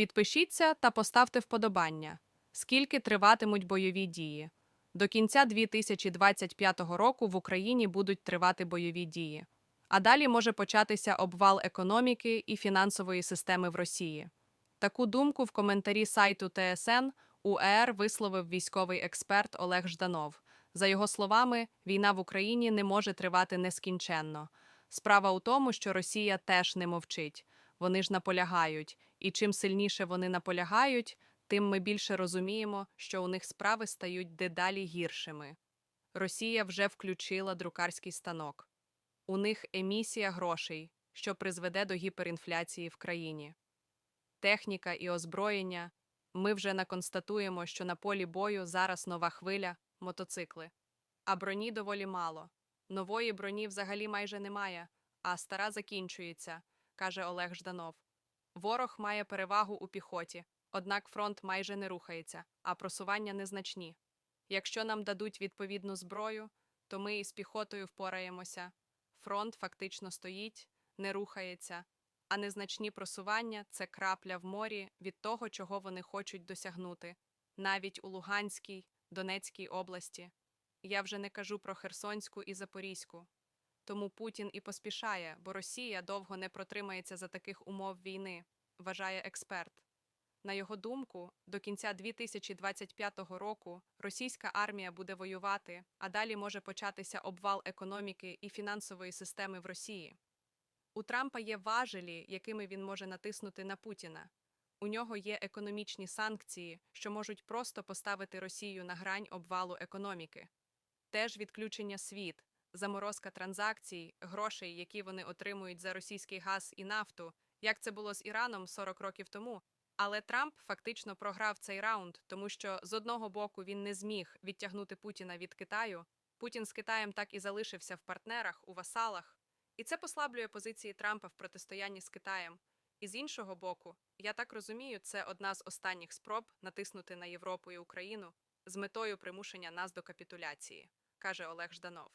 Підпишіться та поставте вподобання. Скільки триватимуть бойові дії? До кінця 2025 року в Україні будуть тривати бойові дії. А далі може початися обвал економіки і фінансової системи в Росії. Таку думку в коментарі сайту ТСН УЕР висловив військовий експерт Олег Жданов. За його словами, війна в Україні не може тривати нескінченно. Справа у тому, що Росія теж не мовчить. Вони ж наполягають, і чим сильніше вони наполягають, тим ми більше розуміємо, що у них справи стають дедалі гіршими. Росія вже включила друкарський станок. У них емісія грошей, що призведе до гіперінфляції в країні. Техніка і озброєння. Ми вже наконстатуємо, що на полі бою зараз нова хвиля мотоцикли. А броні доволі мало. Нової броні взагалі майже немає, а стара закінчується, каже Олег Жданов. Ворог має перевагу у піхоті, однак фронт майже не рухається, а просування незначні. Якщо нам дадуть відповідну зброю, то ми із піхотою впораємося. Фронт фактично стоїть, не рухається, а незначні просування це крапля в морі від того, чого вони хочуть досягнути, навіть у Луганській, Донецькій області. Я вже не кажу про Херсонську і Запорізьку. Тому Путін і поспішає, бо Росія довго не протримається за таких умов війни, вважає експерт. На його думку, до кінця 2025 року російська армія буде воювати, а далі може початися обвал економіки і фінансової системи в Росії. У Трампа є важелі, якими він може натиснути на Путіна. У нього є економічні санкції, що можуть просто поставити Росію на грань обвалу економіки. Теж відключення світ, заморозка транзакцій, грошей, які вони отримують за російський газ і нафту, як це було з Іраном 40 років тому. Але Трамп фактично програв цей раунд, тому що з одного боку він не зміг відтягнути Путіна від Китаю. Путін з Китаєм так і залишився в партнерах, у васалах. І це послаблює позиції Трампа в протистоянні з Китаєм. І з іншого боку, я так розумію, це одна з останніх спроб натиснути на Європу і Україну з метою примушення нас до капітуляції, каже Олег Жданов.